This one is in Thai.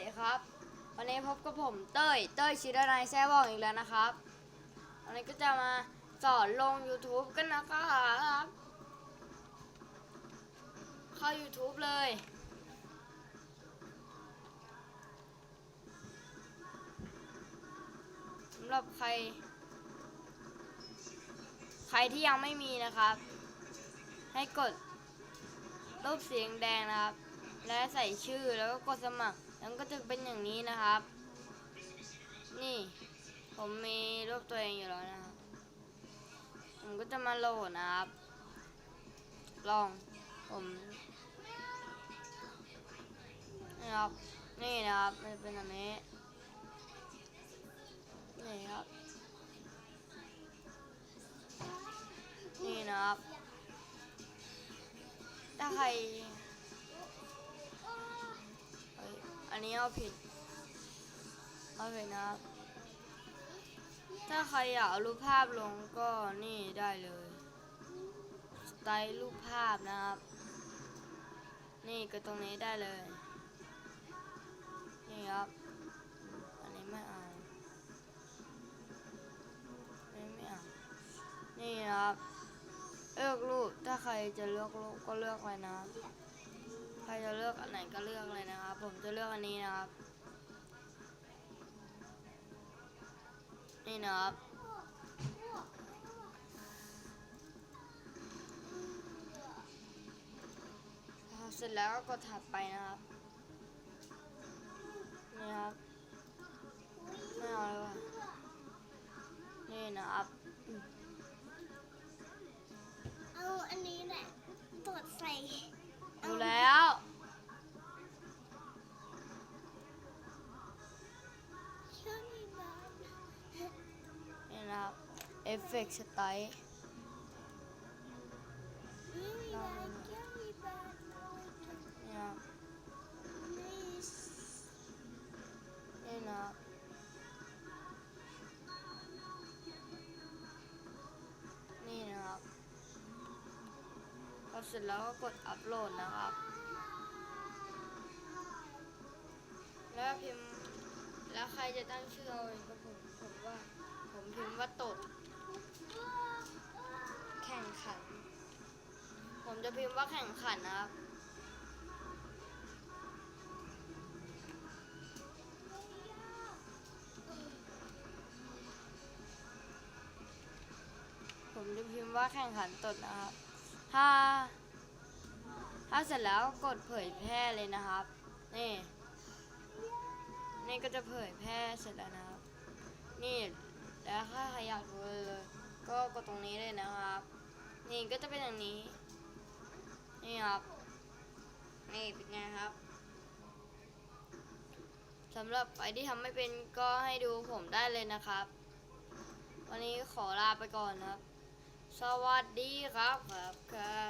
ดีครับ วันนี้พบกับผมเต้ย เต้ยชิดนายแซ่ว่องอีกแล้วนะครับ วันนี้ก็จะมาสอนลง YouTube กันนะครับ เข้า YouTube เลย สำหรับใคร ใครที่ยังไม่มีนะครับ ให้กดรูปเสียงแดงนะครับและใส่ชื่อแล้วก็กดสมัคร แล้วก็จะเป็นอย่างนี้นะครับ นี่ ผมมีรูปตัวเองอยู่แล้วนะครับ ผมก็จะมาโหลดนะครับ ลอง ผมนี่ครับ นี่นะครับมันเป็นแบบนี้ นี่ครับ นี่นะครับ ถ้าใคร นนี้เอาผิด เอาผิดนะครับ ถ้าใครอยากเอารูปภาพลงก็นี่ได้เลย สไตล์รูปภาพนะครับ นี่ก็ตรงนี้ได้เลย นี่ครับ อันนี้ไม่เอาอันนี้ไม่เอา นี่นะครับ เลือกรูป ถ้าใครจะเลือกรูปก็เลือกเลยนะครับ ใครจะเลือกอันไหนก็เลือกเลยนะครับ ผมจะเลือกอันนี้นะครับ นี่นะครับพอเสร็จแล้วก็กดถัดไปนะครับ นี่ครับ ไม่เอาเลยว่ะนี่นะครับเอาอันนี้แหละตรวจใส่ ดูแล้วช่วยมีบ้านนี่นะครับ เอฟเฟกต์สไตล์ พอเสร็จแล้วก็กดอัปโหลดนะครับ แล้วพิมพ์แล้วใครจะตั้งชื่อเอาเองก็ผมผมว่า ผมพิมพ์ว่าตด แข่งขัน ผมจะพิมพ์ว่าแข่งขันนะครับผมจะพิมพ์ว่าแข่งขันตดนะครับ ถ้า ถ้าเสร็จแล้วก็กดเผยแพร่เลยนะครับ นี่ นี่ก็จะเผยแพร่เสร็จแล้วนะครับ นี่แล้วถ้าใครอยากดูเลยก็กดตรงนี้เลยนะครับ นี่ก็จะเป็นอย่างนี้ นี่ครับนี่เป็นไงครับสำหรับใครที่ทำไม่เป็นก็ให้ดูผมได้เลยนะครับ วันนี้ขอลาไปก่อนครับ สวัสดีครับครับครับ